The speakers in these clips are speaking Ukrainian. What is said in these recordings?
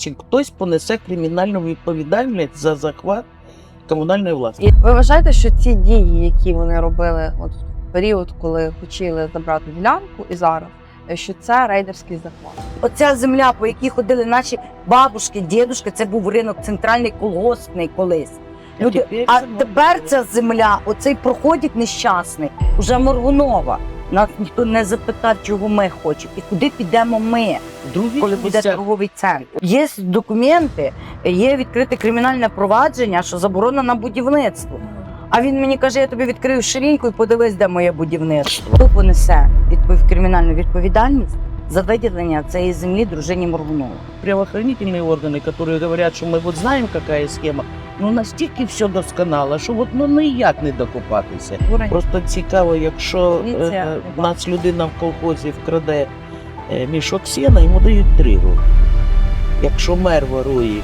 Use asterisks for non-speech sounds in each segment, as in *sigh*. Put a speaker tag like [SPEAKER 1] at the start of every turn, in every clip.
[SPEAKER 1] чи хтось понесе кримінальну відповідальність за захват комунальної власності.
[SPEAKER 2] І ви вважаєте, що ці дії, які вони робили от в період, коли хотіли забрати ділянку, і зараз, е, що це рейдерський захват?
[SPEAKER 3] Оця земля, по якій ходили наші бабушки, дідушки, це був ринок центральний колгоспний колись. Люди, а тепер ця земля, оцей проходик нещасний, уже Моргунова. Нас ніхто не запитав, чого ми хочемо і куди підемо ми,
[SPEAKER 1] Другі
[SPEAKER 3] коли буде торговий центр. Є документи, є відкрите кримінальне провадження, що заборонено будівництво. А він мені каже: я тобі відкрию ширинку і подивись, де моє будівництво. Хто понесе відповів кримінальну відповідальність за виділення цієї землі дружині Моргунова?
[SPEAKER 1] правоохранительные органы, которые говорят, що ми от знаємо, яка схема, ну настільки все досконало, що от ну ніяк не докопатися. Просто цікаво, якщо
[SPEAKER 2] Поліція
[SPEAKER 1] е,
[SPEAKER 2] не
[SPEAKER 1] в нас людина в колхозі вкраде е, мішок сіна, йому дають три роки. Якщо мер ворує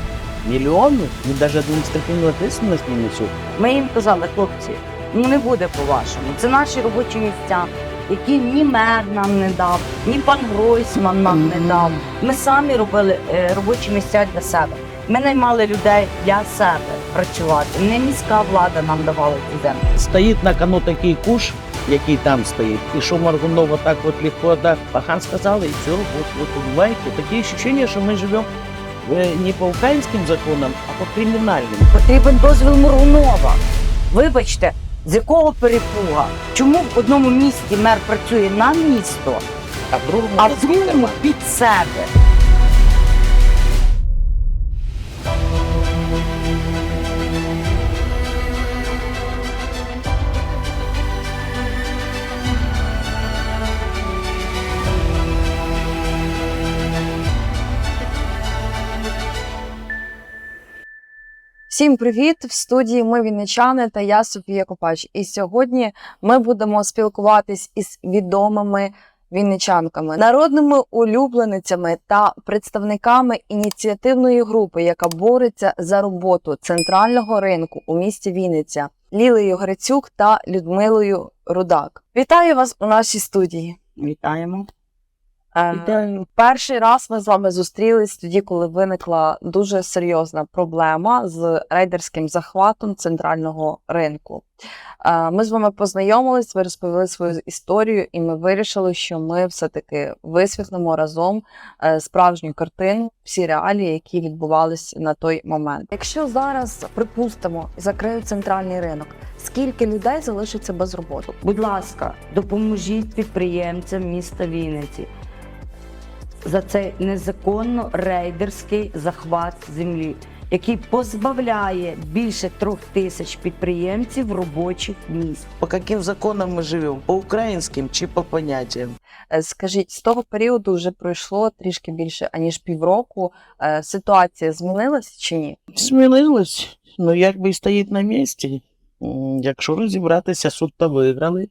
[SPEAKER 1] мільйони, він навіть адміністративну відповідальність не несуть.
[SPEAKER 3] Ми їм казали, хлопці, ну не буде по-вашому. Це наші робочі місця, які ні мер нам не дав, ні пан Гройсман нам не дав. Ми самі робили е, робочі місця для себе. Ми наймали людей для себе працювати. Не міська влада нам давала цю землю.
[SPEAKER 1] Стоїть на кону такий куш, який там стоїть, і що Маргунова так от легко да, Пахан сказали, і все, от, от, понимаете, таке ощущение, що ми живемо е, не по українським законам, а по кримінальним.
[SPEAKER 3] Потрібен дозвіл Моргунова. Вибачте, з якого перепуга? Чому в одному місті мер працює на місто,
[SPEAKER 1] А в другому
[SPEAKER 3] а в другому під себе?
[SPEAKER 2] Всім привіт! В студії ми вінничани та я Софія Копач. І сьогодні ми будемо спілкуватись із відомими вінничанками, народними улюбленицями та представниками ініціативної групи, яка бореться за роботу центрального ринку у місті Вінниця, Лілею Грицюк та Людмилою Рудак. Вітаю вас у нашій студії.
[SPEAKER 3] Вітаємо.
[SPEAKER 2] Е, Перший раз ми з вами зустрілись тоді, коли виникла дуже серйозна проблема з рейдерським захватом центрального ринку. Е, Ми з вами познайомились, ви розповіли свою історію, і ми вирішили, що ми все-таки висвітлимо разом е, справжню картину, всі реалії, які відбувалися на той момент. Якщо зараз припустимо закриють центральний ринок, скільки людей залишиться без роботи?
[SPEAKER 3] Будь ласка, допоможіть підприємцям міста Вінниці за цей незаконно рейдерський захват землі, який позбавляє більше трьох тисяч підприємців робочих місць.
[SPEAKER 1] По яким законам ми живемо? По українським чи по поняттям?
[SPEAKER 2] Е, Скажіть, з того періоду вже пройшло трішки більше аніж півроку. Е, Ситуація змінилась чи ні?
[SPEAKER 1] Змінилось, ну якби стоїть на місці. Якщо розібратися, суд то виграли.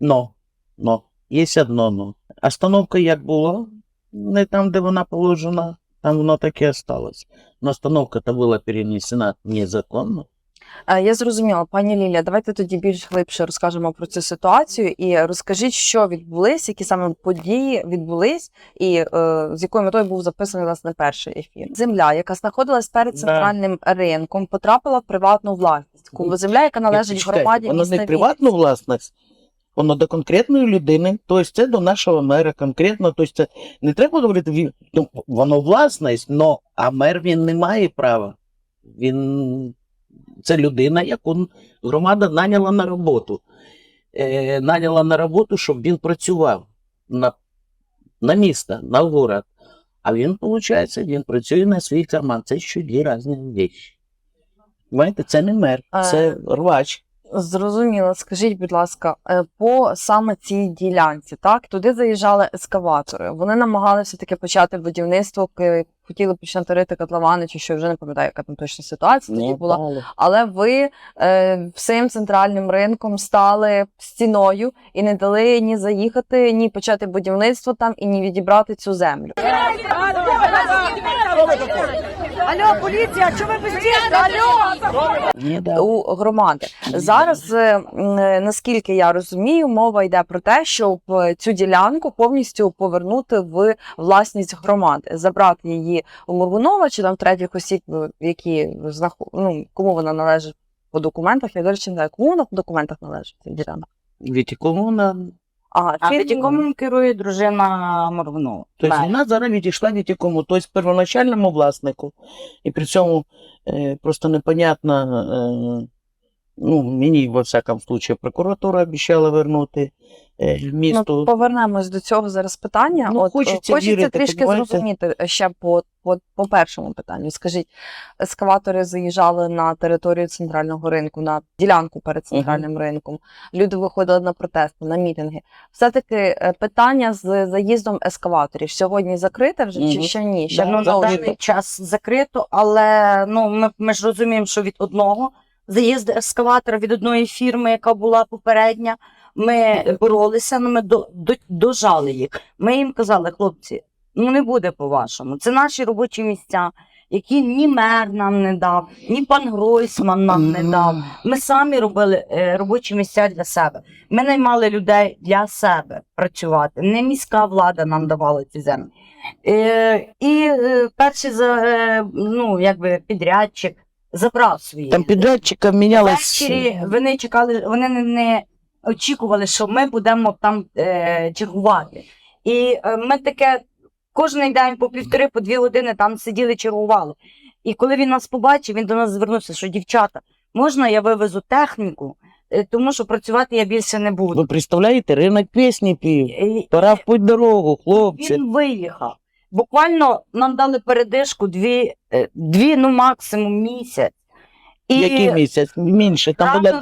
[SPEAKER 1] Но, но, є одно но. Остановка як було, не там, де вона положена, там воно так і осталось. Но остановка то була перенесена незаконно.
[SPEAKER 2] Я зрозуміла, пані Лілія, давайте тоді більш глибше розкажемо про цю ситуацію і розкажіть, що відбулись, які саме події відбулись, і е, з якою метою був записаний власне перший ефір. Земля, яка знаходилась перед
[SPEAKER 1] Да.
[SPEAKER 2] центральним ринком, потрапила в приватну власність. Земля, яка належить громаді
[SPEAKER 1] Воно
[SPEAKER 2] міста
[SPEAKER 1] не приватну власність, воно до конкретної людини, тобто це до нашого мера конкретно. Тобто це не треба говорити, ну, воно власність, но, а мер він не має права. Він це людина, яку громада наняла на роботу. Е, наняла на роботу, щоб він працював на, на місто, на город. А він, виходить, він працює на свій карман. Це ще дві різні речі. Знаєте, це не мер, це рвач.
[SPEAKER 2] Зрозуміло, скажіть, будь ласка, е, по саме цій ділянці, так туди заїжджали ескаватори. Вони намагалися таки почати будівництво, хотіли почати рити котловани, чи що вже не пам'ятаю, яка там точна ситуація тоді
[SPEAKER 1] Ну,
[SPEAKER 2] була. Але ви е, всім центральним ринком стали стіною і не дали ні заїхати, ні почати будівництво там, і ні відібрати цю землю.
[SPEAKER 3] Алло, поліція, що ви бездієте? Алло!
[SPEAKER 2] У громади. Зараз, е, е, наскільки я розумію, мова йде про те, щоб цю ділянку повністю повернути в власність громади, забрати її у Моргунова, чи там третіх осіб, які знаход... ну, кому вона належить по документах. Я, до речі, не знаю, кому вона по документах належить ця ділянка.
[SPEAKER 1] Вітікомуна.
[SPEAKER 2] Ага,
[SPEAKER 3] А Вітікомом керує дружина Моргунова.
[SPEAKER 1] Тобто
[SPEAKER 3] Так.
[SPEAKER 1] вона зараз відійшла Вітікому, тобто первоначальному власнику. І при цьому е, просто непонятно, е, ну, мені, во всякому случаю, прокуратура обіцяла вернути е,
[SPEAKER 2] Ну,
[SPEAKER 1] місту.
[SPEAKER 2] повернемось до цього зараз питання.
[SPEAKER 1] Ну,
[SPEAKER 2] От,
[SPEAKER 1] хочеться
[SPEAKER 2] хочеться,
[SPEAKER 1] вірити,
[SPEAKER 2] трішки
[SPEAKER 1] понімаєте?
[SPEAKER 2] зрозуміти ще по, по, по першому питанню. Скажіть, ескаватори заїжджали на територію центрального ринку, на ділянку перед центральним ринком. Люди виходили на протести, на мітинги. Все-таки е, питання з заїздом ескаваторів сьогодні закрите вже чи ще ні? Ще
[SPEAKER 1] Да,
[SPEAKER 3] Ну, на даний час закрито, але ну, ми, ми ж розуміємо, що від одного заїзду ескаватора від одної фірми, яка була попередня, ми боролися, ну, ми до, до, дожали їх. Ми їм казали, хлопці, ну не буде по-вашому. Це наші робочі місця, які ні мер нам не дав, ні пан Гройсман нам не дав. Ми самі робили е, робочі місця для себе. Ми наймали людей для себе працювати. Не міська влада нам давала ці землі. Е, і е, перший ну, якби підрядчик забрав свої.
[SPEAKER 1] Там підрядчика мінялось.
[SPEAKER 3] Ввечері вони чекали, вони не, не очікували, що ми будемо там е, чергувати. І е, ми таке кожен день по півтори, по дві години там сиділи, чергували. І коли він нас побачив, він до нас звернувся, що дівчата, можна я вивезу техніку, Е, тому що працювати я більше не буду.
[SPEAKER 1] Ви представляєте, ринок пісні пів.
[SPEAKER 3] І-
[SPEAKER 1] Пора в путь дорогу, хлопці.
[SPEAKER 3] Він виїхав. Буквально нам дали передишку дві, е, дві ну максимум місяць. І
[SPEAKER 1] Який місяць? Менше, там буде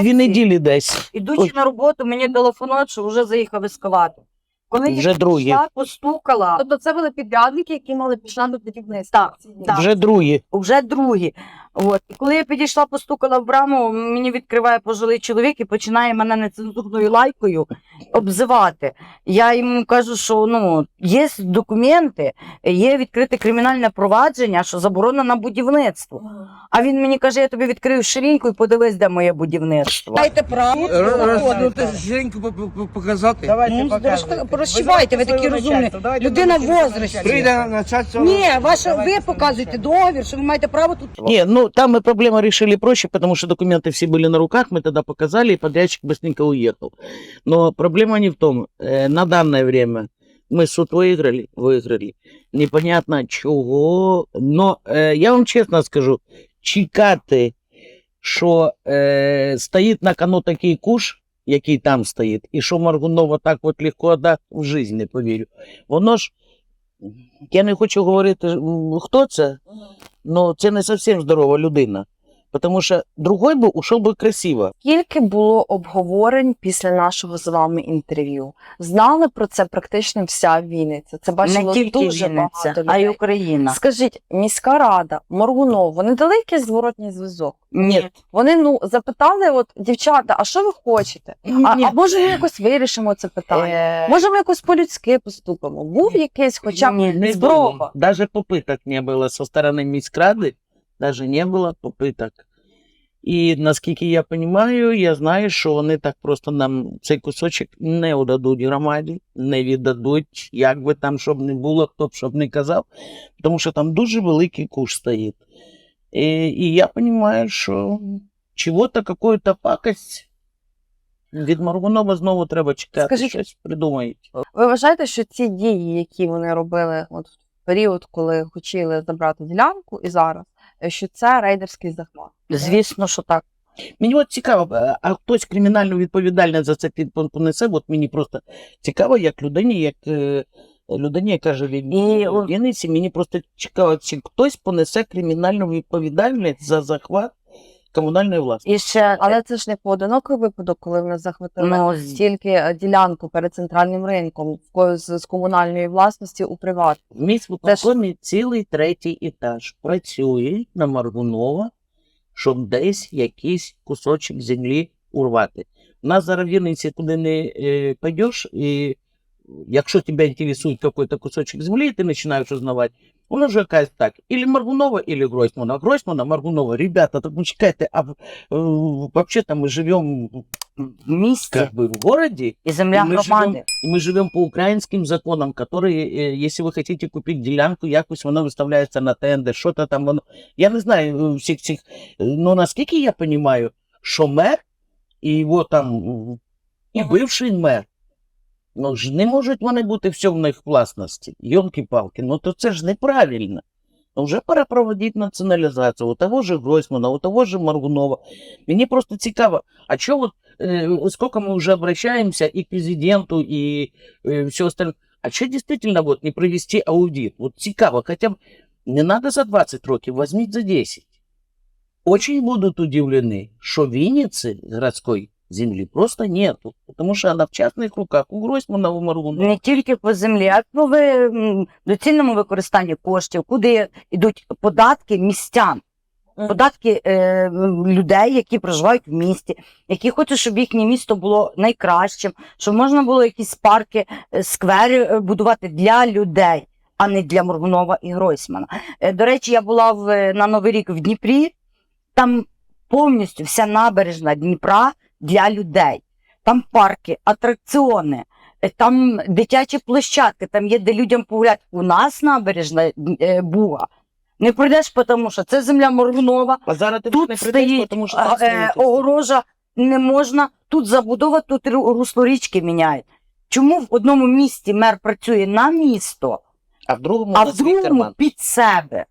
[SPEAKER 1] дві неділі десь.
[SPEAKER 3] Ідучи
[SPEAKER 1] Ой.
[SPEAKER 3] на роботу, мені телефонують, що вже заїхав ескалатор. Коли
[SPEAKER 1] Вже
[SPEAKER 3] я
[SPEAKER 1] другі.
[SPEAKER 3] пішла, постукала,
[SPEAKER 2] Тобто це були підрядники, які мали пішла до будівництва.
[SPEAKER 3] Так, так.
[SPEAKER 1] Вже другі.
[SPEAKER 3] вже другі. От. І коли я підійшла, постукала в браму, мені відкриває пожилий чоловік і починає мене нецензурною лайкою обзивати. Я йому кажу, що ну, є документи, є відкрите кримінальне провадження, що заборонено будівництво. А він мені каже, я тобі відкрию ширинку і подивись, де моє будівництво.
[SPEAKER 4] Маєте право
[SPEAKER 5] Розходити жінку показати.
[SPEAKER 4] Ну, розк- прощавайте, ви такі розумні. Людина в возрасті.
[SPEAKER 5] Прийде начальство.
[SPEAKER 4] Ні, ваше, ви показуєте договір, що ви маєте право тут.
[SPEAKER 1] Не, ну там мы проблему решили проще, потому что документы все были на руках, мы тогда показали, и подрядчик быстренько уехал. Но проблема не в том, э, на данное время мы суд выиграли, выиграли. Непонятно чего, но э, я вам честно скажу, чекати, що е, стоїть на кону такий куш, який там стоїть, і що Маргунова так от легко да, в житті не повірю. Воно ж, я не хочу говорити, хто це, але це не зовсім здорова людина Тому що другой би ушов би красиво.
[SPEAKER 2] Скільки було обговорень після нашого з вами інтерв'ю? Знали про це практично вся Вінниця. Це бачило
[SPEAKER 3] Не тільки
[SPEAKER 2] дуже
[SPEAKER 3] Вінниця,
[SPEAKER 2] багато
[SPEAKER 3] а й
[SPEAKER 2] людей.
[SPEAKER 3] Україна.
[SPEAKER 2] Скажіть, міська рада, Моргунов, вони дали якийсь зворотній зв'язок?
[SPEAKER 3] Ні.
[SPEAKER 2] Вони ну запитали, от дівчата, а що ви хочете? А,
[SPEAKER 1] Ні.
[SPEAKER 2] а може ми якось вирішимо це питання?
[SPEAKER 3] Е,
[SPEAKER 2] Може, ми якось по-людськи поступимо? Був якийсь хоча б
[SPEAKER 3] Ні, не
[SPEAKER 2] спроба?
[SPEAKER 1] Даже попыток не было со стороны міськради, даже не было попыток. І наскільки я розумію, я знаю, що вони так просто нам цей кусочок не удадуть громаді, не віддадуть, як би там щоб не було, хто б щоб не казав, тому що там дуже великий куш стоїть. І, і я розумію, що чого-то, какую-то пакость від Маргунова знову треба чекати,
[SPEAKER 2] Скажіть-
[SPEAKER 1] щось придумають.
[SPEAKER 2] Ви вважаєте, що ці дії, які вони робили от в період, коли хотіли забрати ділянку, і зараз, що це рейдерський захват?
[SPEAKER 3] Звісно, що так.
[SPEAKER 1] Мені от цікаво, а- хтось кримінальну відповідальність за це під- понесе, от мені просто цікаво, як людині, як е, людині, яка живе в Вінниці, мені просто цікаво, чи хтось понесе кримінальну відповідальність за захват комунальної власності.
[SPEAKER 3] І ще
[SPEAKER 2] Але це ж не поодинокий випадок, коли вони захватили
[SPEAKER 3] ну, з-
[SPEAKER 2] тільки е, ділянку перед центральним ринком з, з комунальної власності у приват.
[SPEAKER 1] В міськвиконкомі цілий третій етаж працює на Маргунова, щоб десь якийсь кусочок землі урвати. У нас зараз в Вінниці туди не е, пойдеш, і якщо тебе інтересує якийсь кусочок землі, ти починаєш узнавати, воно вже якась так, или Маргунова, или Гройсмана. Гройсмана, Маргунова. Ребята, так ну чекайте, а взагалі ми живемо
[SPEAKER 3] в місті
[SPEAKER 1] Как бы в городе,
[SPEAKER 3] і земля
[SPEAKER 1] і ми
[SPEAKER 3] громади.
[SPEAKER 1] живем- и мы живем по украинским законам, которые, э, если вы хотите купить делянку, якось воно виставляється на тендер, що то там воно. Я не знаю э, всіх цих. Ну наскільки я розумію, що мер і його там м, і бивший мер, ну ж не можуть вони бути все в них власності. Йолки-палки, ну то це ж неправильно. Ну, вже пора проводити націоналізацію у того же Гройсмана, у того же Маргунова. Мені просто цікаво, а чого от э, сколько мы уже обращаемся и к президенту, и э, все остальное. А что действительно вот не провести аудит? Вот цікаво, хотя б не надо за 20 років, возьміть за 10. Очень будут удивлены, что Винницы городской земли просто нету, потому что она в частных руках у Гройсмана, у Маргунова.
[SPEAKER 3] Не тільки по землі, а по ви- доцільному використанні коштів, куди йдуть податки містян. Податки е, людей, які проживають в місті, які хочуть, щоб їхнє місто було найкращим, щоб можна було якісь парки, е, сквери е, будувати для людей, а не для Моргунова і Гройсмана. Е, до речі, я була в, на Новий рік в Дніпрі, там повністю вся набережна Дніпра для людей. Там парки, атракціони, е, там дитячі площадки, там є де людям погуляти. У нас набережна е, була. Не пройдеш, тому що це земля Моргунова,
[SPEAKER 1] А зараз ти
[SPEAKER 3] тут
[SPEAKER 1] не прийдеш,
[SPEAKER 3] стоїть
[SPEAKER 1] тому що там
[SPEAKER 3] е,
[SPEAKER 1] стоїть
[SPEAKER 3] огорожа, не можна, тут забудова, тут русло річки міняють. Чому в одному місті мер працює на місто,
[SPEAKER 1] а в другому
[SPEAKER 3] а в другому під себе?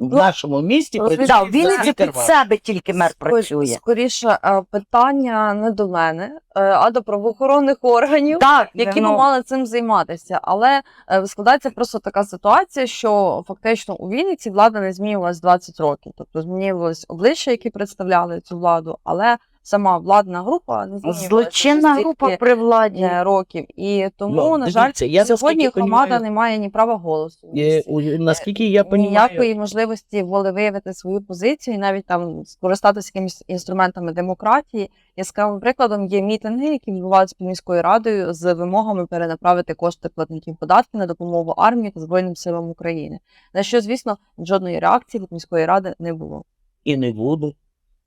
[SPEAKER 1] В нашому місті
[SPEAKER 2] Ну,
[SPEAKER 1] працює
[SPEAKER 3] Да, в Вінниці під себе тільки мер працює.
[SPEAKER 2] Скоріше, е, питання не до мене, е, а до правоохоронних органів.
[SPEAKER 3] Так,
[SPEAKER 2] які
[SPEAKER 3] ну,
[SPEAKER 2] б мали цим займатися. Але е, складається просто така ситуація, що фактично у Вінниці влада не змінювалась 20 років. Тобто змінювалось обличчя, які представляли цю владу, але сама владна група не змінювалася.
[SPEAKER 3] злочинна група при владі.
[SPEAKER 2] е, років. І тому,
[SPEAKER 1] Ну,
[SPEAKER 2] на жаль,
[SPEAKER 1] я
[SPEAKER 2] сьогодні громада
[SPEAKER 1] понімаю,
[SPEAKER 2] не має ні права голосу.
[SPEAKER 1] е, у- Наскільки я розумію,
[SPEAKER 2] Ніякої можливості волевиявити свою позицію і навіть там скористатися якимись інструментами демократії. Яскравим прикладом є мітинги, які відбуваються під міською радою з вимогами перенаправити кошти платників податків на допомогу армії та Збройним силам України. На що, звісно, жодної реакції від міської ради не було.
[SPEAKER 1] і не буду.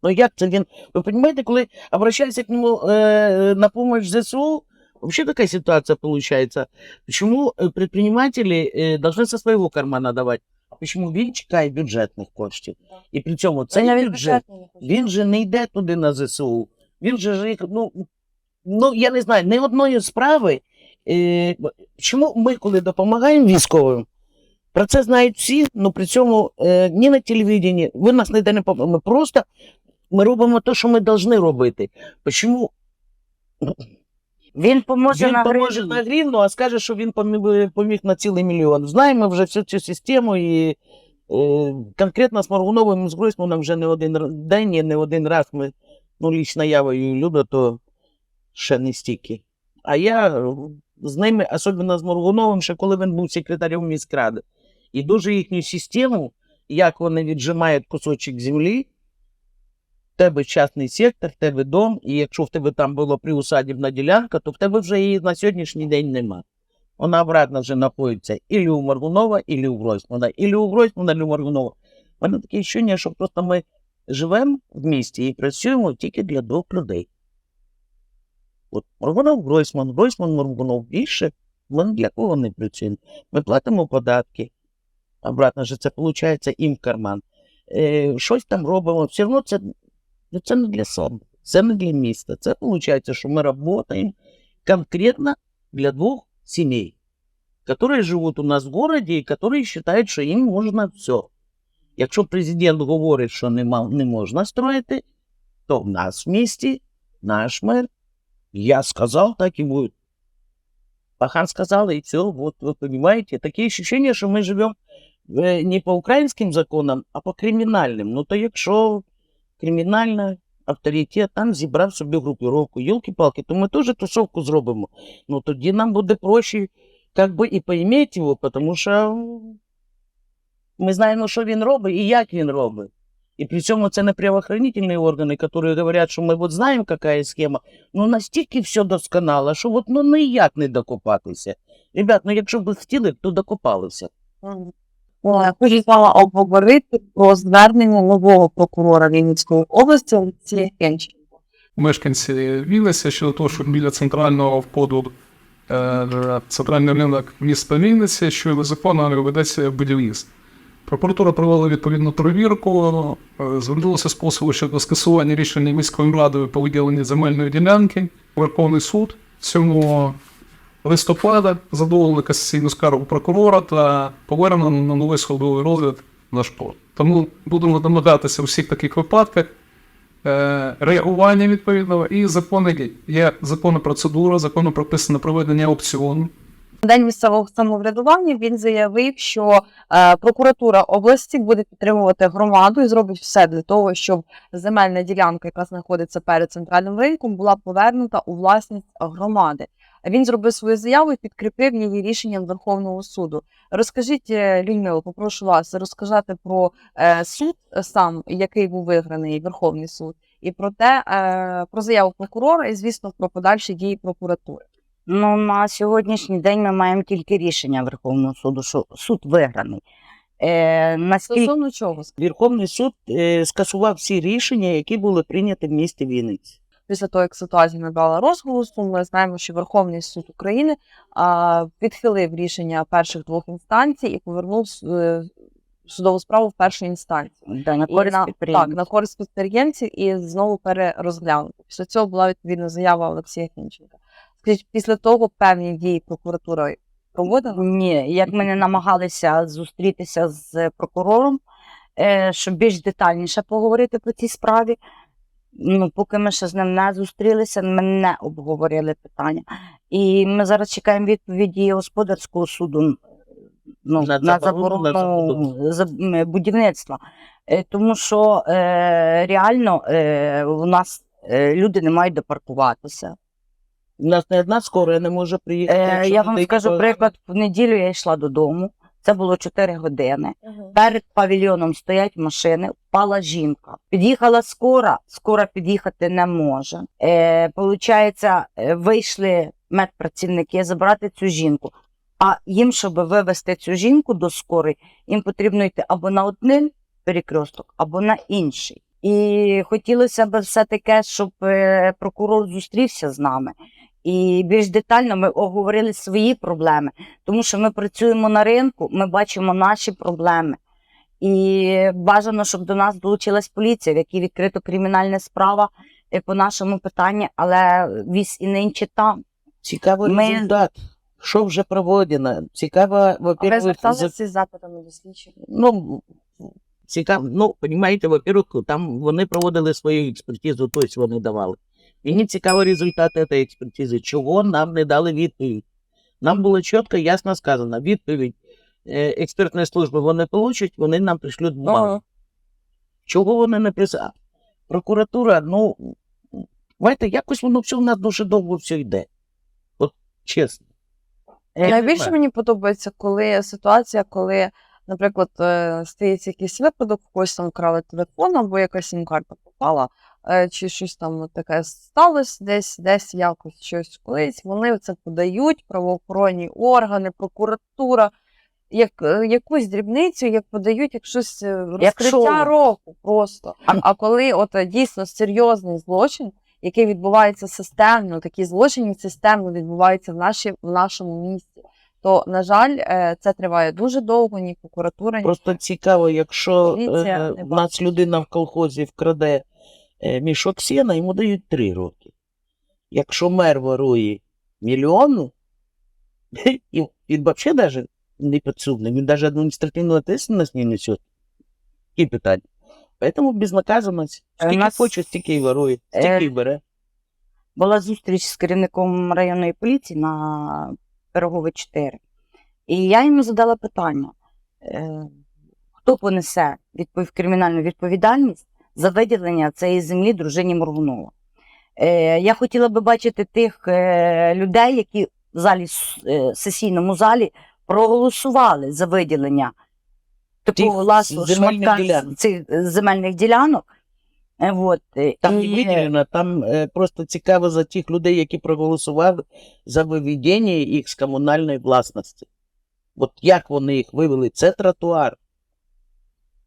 [SPEAKER 1] Ну як це він? Ви розумієте, коли обращаєшся к нему э, на помощь ЗСУ, вообще такая ситуация получается. Почему э, предприниматели э, должны со своего кармана давать? Почему він чекає бюджетних коштів? І при цьому цей
[SPEAKER 2] навіть
[SPEAKER 1] бюджет,
[SPEAKER 2] бюджетні не хочуть.
[SPEAKER 1] він же не йде туди на ЗСУ. Він же ж їх, ну, ну я не знаю, ні одної справи. Е, чому ми, коли допомагаємо військовим, про це знають всі, але при цьому е, ні на телевіденні, ви нас ніде не пом- Ми просто ми робимо те, що ми повинні робити. Чому
[SPEAKER 3] Він поможе
[SPEAKER 1] він
[SPEAKER 3] на
[SPEAKER 1] поможе
[SPEAKER 3] гривні.
[SPEAKER 1] на гривну, а скаже, що він поміг, на цілий мільйон. Знаємо вже всю цю систему і е, конкретно з Моргуновим і з Гройсманом вже не один день, і не один раз ми, ну, лічно я і Люда, то ще не стільки. А я з ними, особливо з Моргуновим, ще коли він був секретарем міськради. І дуже їхню систему, як вони віджимають кусочок землі, в тебе частний сектор, в тебе дом, і якщо в тебе там була приусадібна ділянка, то в тебе вже її на сьогоднішній день нема. Вона обратно вже знаходиться ілі у Маргунова, ілі у Гройсмана, ілі у Гройсмана, ілі у Маргунова. У мене таке відчуття, що просто ми живемо в місті і працюємо тільки для двох людей. От Маргунов, Гройсман, Гройсман, Маргунов. Більше ми для кого не працюємо. Ми платимо податки. Обратно же це виходить їм в карман. Е, щось там робимо. Все одно це, ну, це не для себе, це не для міста. Це виходить, що ми працюємо конкретно для двох сімей, які живуть у нас в городі і які вважають, що їм можна все. Якщо президент говорить, що нема, не можна строїти, то в нас в місті наш мер. Я сказав, так і буде. Пахан сказал, и все, вот вы понимаете. Такие ощущения, что мы живем э, не по українським законам, а по кримінальним. Ну то якщо кримінальна авторитет там зібрав собі групіровку, йолки-палки, то ми теж тусовку зробимо. Ну тоді нам буде проще, як би і поімейте його, тому що ми знаємо, що він робить і як він робить. І при цьому це не правоохранительні органи, які говорять, що ми от знаємо, яка схема, ну настільки все досконало, що от ну ніяк не докопатися. Ребят, ну якщо б хотіли, то докопалися.
[SPEAKER 2] Е, вами обговорити про звернення нового прокурора Вінницької області Олексія Кенченка.
[SPEAKER 6] мешканці Вінниці щодо того, що біля центрального входу е, центральний ринок міста Вінниці, що незаконно ведеться будівництво. Прокуратура провела відповідну перевірку, е, звернулася з послугу щодо скасування рішення міської ради по виділенні земельної ділянки. Верховний суд 7 листопада задоволили касаційну скаргу прокурора та повернено на новий судовий розгляд наш порт. Тому будемо домагатися у всіх таких випадках е, реагування відповідного і закони. Є законна процедура, законно прописане проведення аукціону.
[SPEAKER 2] День місцевого самоврядування він заявив, що е, прокуратура області буде підтримувати громаду і зробить все для того, щоб земельна ділянка, яка знаходиться перед центральним ринком, була повернута у власність громади. Він зробив свою заяву і підкріпив її рішенням Верховного суду. Розкажіть, е, Людмило, попрошу вас розказати про е, суд е, сам, який був виграний Верховний суд, і про те, про заяву прокурора, і звісно про подальші дії прокуратури.
[SPEAKER 3] Ну, на сьогоднішній день ми маємо тільки рішення Верховного суду, що суд виграний. Е, наскільки
[SPEAKER 2] Стосовно чого
[SPEAKER 1] Верховний суд е, скасував всі рішення, які були прийняті в місті Вінниці.
[SPEAKER 2] Після того, як ситуація набрала розголосу, ми знаємо, що Верховний суд України а, відхилив рішення перших двох інстанцій і повернув е, судову справу в першу інстанцію.
[SPEAKER 3] да, на користь
[SPEAKER 2] на,
[SPEAKER 3] підприємців.
[SPEAKER 2] так, на користь підприємців і знову перерозглянути. Після цього була відповідна заява Олексія Кінченка. Скажіть, після того певні дії прокуратури проводила?
[SPEAKER 3] Ні, як ми не намагалися зустрітися з прокурором, е, щоб більш детальніше поговорити про цій справі. Ну, поки ми ще з ним не зустрілися, ми не обговорили питання. І ми зараз чекаємо відповіді господарського суду ну,
[SPEAKER 1] На
[SPEAKER 3] на,
[SPEAKER 1] заборону,
[SPEAKER 3] заборону за- будівництва. Е, Тому що е, реально е, у нас е, люди не мають де паркуватися.
[SPEAKER 1] У нас не одна скора не може приїхати.
[SPEAKER 3] Е, я вам скажу приклад, в неділю я йшла додому. Це було 4 години. Перед павільйоном стоять машини, впала жінка. Під'їхала скора, скора під'їхати не може. Е, получається, е, вийшли медпрацівники забрати цю жінку. А їм, щоб вивезти цю жінку до скори, їм потрібно йти або на один перекресток, або на інший. І хотілося б все таке, щоб е, прокурор зустрівся з нами. І більш детально ми оговорили свої проблеми, тому що ми працюємо на ринку, ми бачимо наші проблеми. І бажано, щоб до нас долучилась поліція, в якій відкрито кримінальна справа по нашому питанню, але віз і нинче там.
[SPEAKER 1] Цікавий
[SPEAKER 3] Ми-
[SPEAKER 1] результат. Що вже проводено? Цікаво, во-первых, за-
[SPEAKER 2] зверталися з запитами до слідчих?
[SPEAKER 1] ну, цікаво, ну, розумієте, во-первых, там вони проводили свою експертизу, тобто вони давали. Мені цікаво результат цієї експертизи, чого нам не дали відповідь. Нам було чітко, ясно сказано, відповідь е, експертної служби вони получать, вони нам пришлють бумагу.
[SPEAKER 2] Ага.
[SPEAKER 1] Чого вони не писали? Прокуратура, ну, знаєте, якось воно все в нас дуже довго все йде. От чесно.
[SPEAKER 3] Е,
[SPEAKER 2] Найбільше мені подобається, коли ситуація, коли, наприклад, е, стається якийсь випадок, в когось там вкрали телефон, або якась сім-карта попала, чи щось там таке сталося десь, десь якось щось колись. Вони це подають, правоохоронні органи, прокуратура. Як е, якусь дрібницю, як подають як щось е, розкриття року просто.
[SPEAKER 3] А-
[SPEAKER 2] А коли от е, дійсно серйозний злочин, який відбувається системно, такі злочини системно відбуваються в, наші, в нашому місті, то, на жаль, е, це триває дуже довго, ні прокуратура, ні
[SPEAKER 1] Просто цікаво, якщо е, в нас людина в колхозі вкраде е, мішок сіна, йому дають три роки. Якщо мер ворує мільйони, *laughs* і він взагалі навіть не підсудний, він навіть адміністративну відповідальність не несе. Які питання? Поэтому безнаказаність.
[SPEAKER 3] Е,
[SPEAKER 1] Скільки
[SPEAKER 3] нас-
[SPEAKER 1] хоче, стільки й ворує, стільки
[SPEAKER 3] Е,
[SPEAKER 1] й бере.
[SPEAKER 3] була зустріч з керівником районної поліції на Пирогове 4. І я йому задала питання: е, хто понесе кримінальну відповідальність за виділення цієї землі дружині Моргунова? Е, я хотіла би бачити тих е, людей, які в залі е, сесійному залі проголосували за виділення такого власного
[SPEAKER 1] земельних
[SPEAKER 3] шматка
[SPEAKER 1] ділянок.
[SPEAKER 3] цих земельних ділянок. Е,
[SPEAKER 1] Там не
[SPEAKER 3] і-
[SPEAKER 1] виділено, там просто цікаво за тих людей, які проголосували за виведення їх з комунальної власності. От як вони їх вивели? Це тротуар.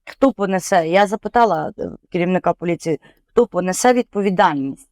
[SPEAKER 3] Хто понесе? Я запитала е, керівника поліції, хто понесе відповідальність.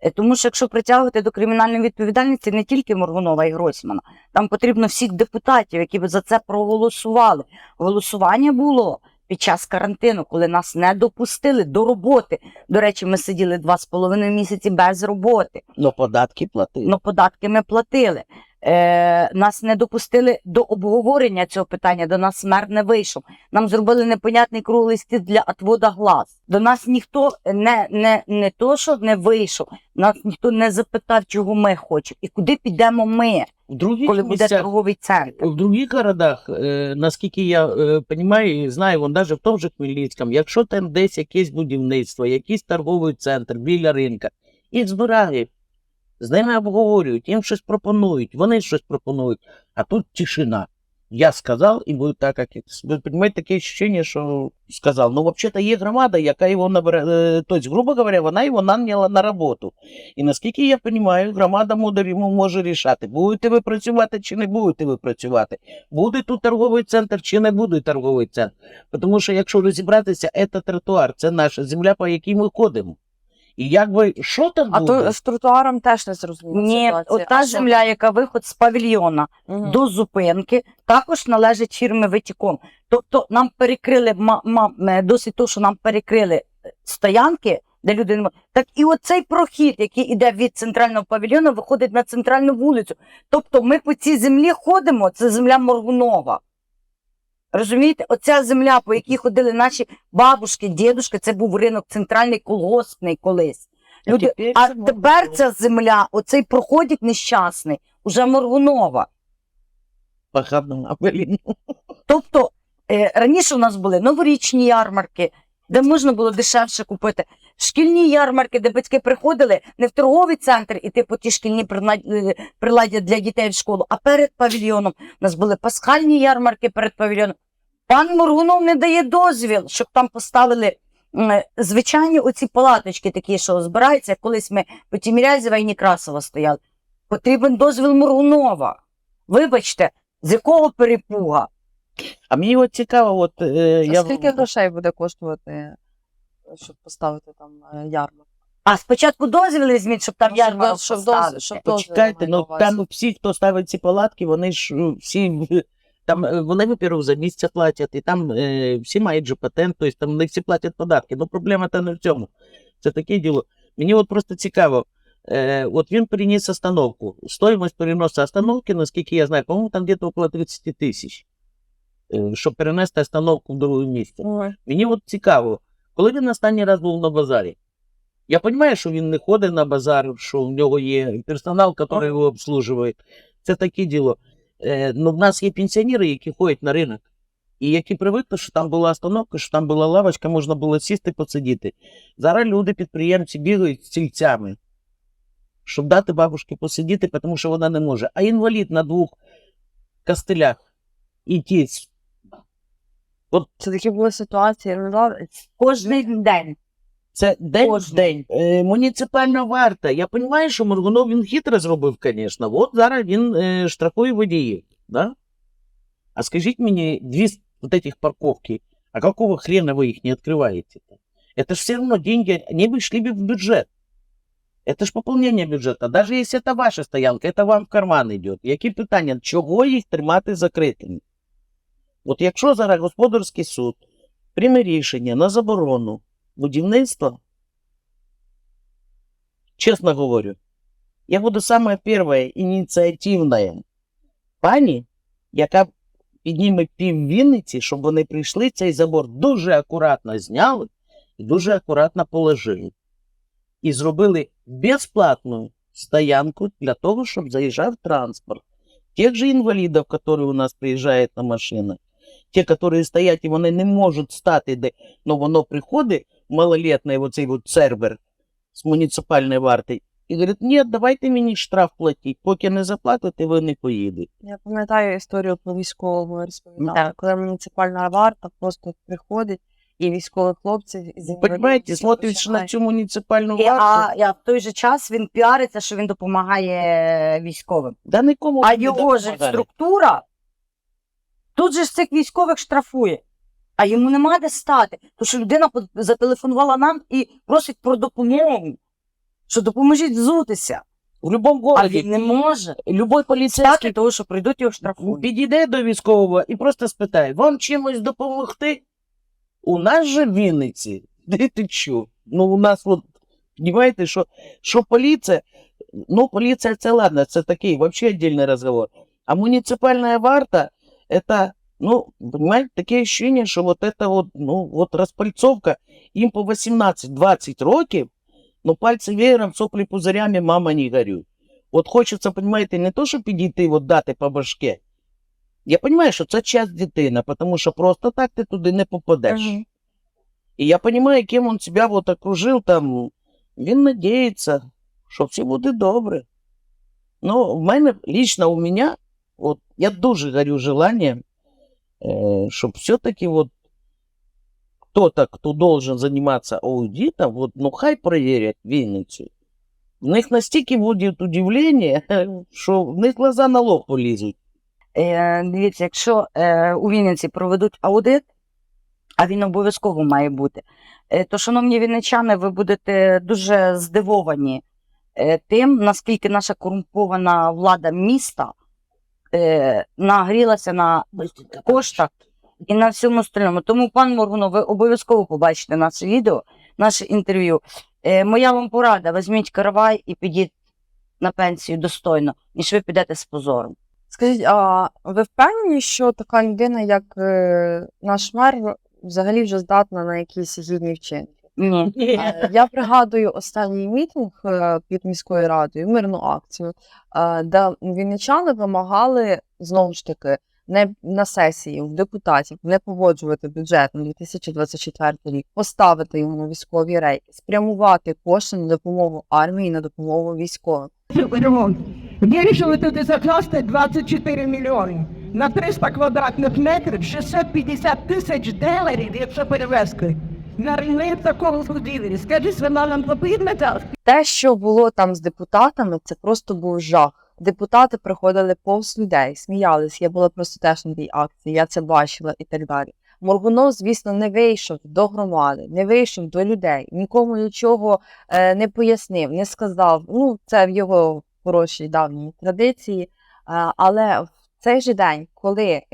[SPEAKER 3] Е, Тому що якщо притягувати до кримінальної відповідальності не тільки Моргунова і Гройсмана, там потрібно всіх депутатів, які б за це проголосували. Голосування було під час карантину, коли нас не допустили до роботи. До речі, ми сиділи два з половиною місяці без роботи.
[SPEAKER 1] Но податки платили.
[SPEAKER 3] Ну, податки ми платили. Е, нас не допустили до обговорення цього питання, до нас мер не вийшов. Нам зробили непонятний круглий стіл для отвода глаз. До нас ніхто не, не, не то, що не вийшов, нас ніхто не запитав, чого ми хочемо і куди підемо ми,
[SPEAKER 1] в других
[SPEAKER 3] коли буде
[SPEAKER 1] місцях
[SPEAKER 3] торговий центр.
[SPEAKER 1] В других городах, е, наскільки я е, розумію і знаю, вон навіть в тому же Хмельницькому, якщо там десь якесь будівництво, якийсь торговий центр біля ринка, їх збирають, з ними обговорюють, їм щось пропонують, вони щось пропонують, а тут тишина. Я сказав, і буде так, як ви розумієте, таке відчуття, що сказав. Ну, взагалі, є громада, яка його набере, е, тобто, грубо говоря, вона його наняла на роботу. І наскільки я розумію, громада може, йому може рішати, будете ви працювати чи не будете ви працювати. Буде тут торговий центр чи не буде торговий центр. Тому що якщо розібратися, це тротуар, це наша земля, по якій ми ходимо. І якби що там
[SPEAKER 2] А
[SPEAKER 1] буде?
[SPEAKER 2] то з тротуаром теж не зрозуміло.
[SPEAKER 3] Ні,
[SPEAKER 2] ситуація.
[SPEAKER 3] ота
[SPEAKER 2] А що?
[SPEAKER 3] земля, яка виход з павільйона
[SPEAKER 2] Мгм.
[SPEAKER 3] до зупинки, також належить фірмі Витіком. Тобто нам перекрили ма, ма, е, досить того, що нам перекрили е, стоянки, де люди не можуть. Так і оцей прохід, який іде від центрального павільйону, виходить на центральну вулицю. Тобто ми по цій землі ходимо, це земля Моргунова. Розумієте, оця земля, по якій ходили наші бабушки, дідушки, це був ринок центральний колгоспний колись.
[SPEAKER 1] А тепер
[SPEAKER 3] а тепер ця земля, оцей проходить нещасний, уже Моргунова.
[SPEAKER 1] Погано на
[SPEAKER 3] Тобто е, раніше у нас були новорічні ярмарки, де можна було дешевше купити. Шкільні ярмарки, де батьки приходили не в торговий центр іти по ті шкільні е, приладдя для дітей в школу, а перед павільйоном. У нас були пасхальні ярмарки перед павільйоном. Пан Моргунов не дає дозвіл, щоб там поставили звичайні оці палаточки, такі, що збираються. Колись ми по Тімірязєва і Некрасова стояли. Потрібен дозвіл Моргунова. Вибачте, з якого перепуга?
[SPEAKER 1] А мені от цікаво, от е,
[SPEAKER 2] А
[SPEAKER 1] я
[SPEAKER 2] скільки грошей буде коштувати, щоб поставити там е, ярмарку?
[SPEAKER 3] А спочатку дозвіл візьміть, щоб там
[SPEAKER 2] Ну, щоб
[SPEAKER 3] ярмарок
[SPEAKER 2] щоб доз-
[SPEAKER 3] поставити.
[SPEAKER 2] щоб дозвіл
[SPEAKER 1] Почекайте,
[SPEAKER 2] маю на
[SPEAKER 1] ну
[SPEAKER 2] увазі.
[SPEAKER 1] там всі, хто ставить ці палатки, вони ж е, всі *laughs* там е, вони, во-первых, за місце платять, і там е, всі мають же патент, тобто там вони всі платять податки. Ну проблема та не в цьому. Це таке діло. Мені от просто цікаво. Е, от він приніс остановку. Стоїмость переносу остановки, наскільки я знаю, по-моєму, там десь около 30 тисяч, е, щоб перенести остановку в друге місце.
[SPEAKER 2] Ой.
[SPEAKER 1] Мені от цікаво, коли він останній раз був на базарі? Я розумію, що він не ходить на базар, що в нього є персонал, який його обслужує. Це таке діло. Е, ну, в нас є пенсіонери, які ходять на ринок. І які привикли, що там була остановка, що там була лавочка, можна було сісти, посидіти. Зараз люди, підприємці, бігають з стільцями, щоб дати бабушці посидіти, тому що вона не може. А інвалід на двох костилях і ті
[SPEAKER 2] Це такі були ситуації. ну, да,
[SPEAKER 3] Кожен день.
[SPEAKER 1] Це день в
[SPEAKER 3] Кожен.
[SPEAKER 1] день. Е, муніципальна варта. Я розумію, що Моргунов він хитро зробив, звісно. От зараз він е, штрафує водіїв. Да? А скажіть мені, дві с- вот этих парковки, а какого хрена вы их не открываете? -то? Это же все равно деньги, они бы шли бы в бюджет. Это ж поповнення бюджету. Даже якщо це ваша стоянка, это вам в карман йде. Які питання, чого їх тримати закритими? От якщо зараз господарський суд прийме рішення на заборону будівництва, чесно говорю, я буду саме перша ініціативна пані, яка підніме пів Вінниці, щоб вони прийшли, цей забор дуже акуратно зняли і дуже акуратно положили. І зробили безплатну стоянку для того, щоб заїжджав транспорт. Тех же інвалідів, які у нас приїжджають на машинах, ті, які стоять і вони не можуть стати, де но воно приходить, малолетний оцей от сервер з муніципальної варти, і говорить, ні, давайте мені штраф платіть, поки не заплатите, ви не поїдете.
[SPEAKER 2] Я пам'ятаю історію про військового розповідала,
[SPEAKER 3] Так.
[SPEAKER 2] коли муніципальна варта просто приходить, і військові хлопці з
[SPEAKER 1] Ви розумієте, смотриш на цю муніципальну
[SPEAKER 3] І, а,
[SPEAKER 1] варту,
[SPEAKER 3] а в той же час він піариться, що він допомагає військовим.
[SPEAKER 1] да нікому
[SPEAKER 3] А його ж структура тут же ж цих військових штрафує. А йому нема де стати. Тому що людина зателефонувала нам і просить про допомогу. що допоможіть взутися.
[SPEAKER 1] В будь-якому
[SPEAKER 3] А
[SPEAKER 1] городі
[SPEAKER 3] він не може.
[SPEAKER 1] любой поліцейський
[SPEAKER 3] того, що прийдуть його штрафують.
[SPEAKER 1] підійде до військового і просто спитає, вам чимось допомогти? У нас же в Вінниці. Де *laughs* ти чо? Ну, у нас от, понимаете, що, що поліція, ну, поліція це ладно, це такий, вообще отдельный разговор. А муніципальна варта, это, ну, понимаете, таке ощущение, що вот это вот, ну, вот розпальцовка, їм по 18-20 років, ну, пальці веером, соплі пузырями, мама не горюй. От хочеться, понимаете, не то, що підійти, от дати по башке. Я розумію, що це час дитина, тому що просто так ти туди не попадеш.
[SPEAKER 2] Мгм.
[SPEAKER 1] І я розумію, ким він себе вот окружив там. Він надіється, що все буде добре. Ну, в мене, лично у мене, от, я дуже горю желанням, э, щоб все-таки вот кто-то, кто должен заниматься аудитом, вот, ну хай проверять Вінницю. В них настільки буде удивлення, *laughs* що в них глаза на лоб полізуть.
[SPEAKER 3] Е, дивіться, якщо е, у Вінниці проведуть аудит, а він обов'язково має бути, е, то, шановні вінничани, ви будете дуже здивовані е, тим, наскільки наша корумпована влада міста е, нагрілася на коштах і на всьому остальному. Тому, пан Моргунов, ви обов'язково побачите наше відео, наше інтерв'ю. Е, моя вам порада: візьміть каравай і підіть на пенсію достойно, ніж ви підете з позором.
[SPEAKER 2] Скажіть, а ви впевнені, що така людина, як е, наш мер, взагалі вже здатна на якісь гідні вчинки?
[SPEAKER 3] Ні.
[SPEAKER 2] Я пригадую останній мітинг е, під міською радою, мирну акцію, е, де вінничани вимагали знову ж таки не на сесії в депутатів не погоджувати бюджет на 2024 рік, поставити його на військові рейки, спрямувати кошти на допомогу армії, на допомогу військовим.
[SPEAKER 7] Вирішили туди закласти 24 мільйони. На 300 квадратних метрів 650 тисяч доларів, якщо перевести.
[SPEAKER 2] Те, що було там з депутатами, це просто був жах. Депутати приходили повз людей, сміялись. Я була просто теж на тій акції, я це бачила і так далі. Моргунов, звісно, не вийшов до громади, не вийшов до людей, нікому нічого е, не пояснив, не сказав. Ну, це в його хорошій давній традиції. Е, але в цей же день, коли е,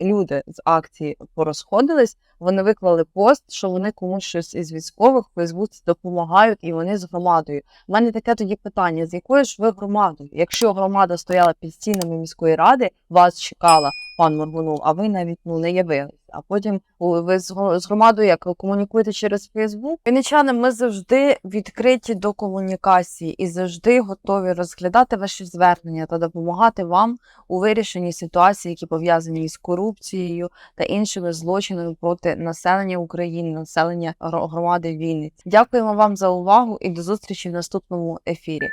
[SPEAKER 2] люди з акції порозходились, вони виклали пост, що вони комусь щось із військових в допомагають, і вони з громадою. У мене таке тоді питання: з якою ж ви громадою? Якщо громада стояла під стінами міської ради, вас чекала пан Моргунов, а ви навіть ну не явились. А потім ви з громадою як комунікуєте через Фейсбук? Вінничани, ми завжди відкриті до комунікації і завжди готові розглядати ваші звернення та допомагати вам у вирішенні ситуацій, які пов'язані з корупцією та іншими злочинами проти населення України, населення громади Вінниці. Дякуємо вам за увагу і до зустрічі в наступному ефірі.